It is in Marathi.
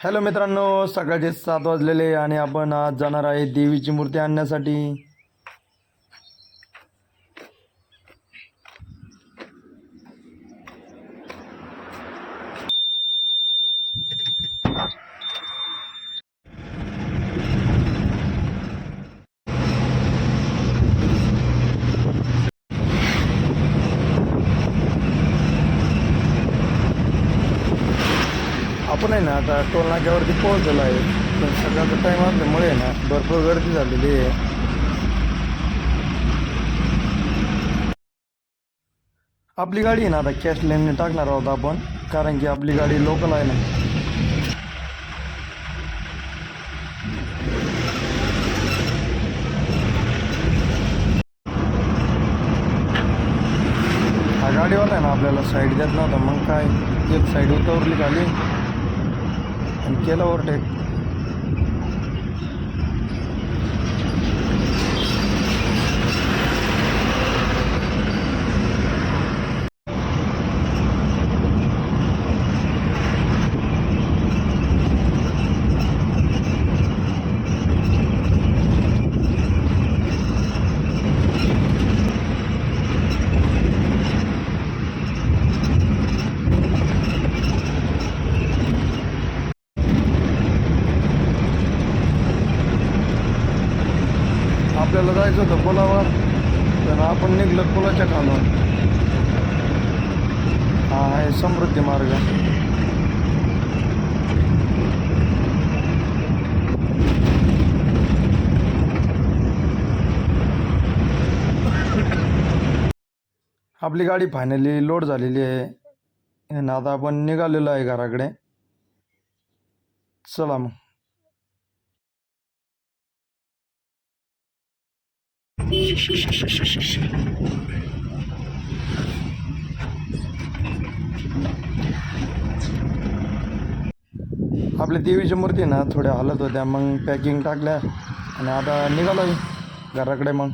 हॅलो मित्रांनो सकाळचे सात वाजलेले आणि आपण आज जाणार आहे देवीची मूर्ती आणण्यासाठी. आपण आहे ना आता टोल नाक्यावरती पोहोचलेलो आहे. पण सकाळचा टाईम असल्यामुळे ना भरपूर गर्दी झालेली आहे. आपली गाडी आहे ना आता कॅश लेनने टाकणार आहोत आपण कारण की आपली गाडी लोकल आहे ना. हा गाडीवाला आहे ना आपल्याला साईड देत नव्हता मग काय? एक साईड उतरली खाली. आणि केलं ओव्हरटेक. आपल्याला जायचं होतं पुलावर तर आपण निघलो पुलाच्या खालून. हा आहे समृद्धी मार्ग. आपली गाडी फायनली लोड झालेली आहे. आणि आता आपण निघालेलो आहे घराकडे. चला मग. आपल्या देवीची मूर्ती ना थोड्या हालत होत्या मग पॅकिंग टाकल्या आणि आता निघालो घराकडे मग.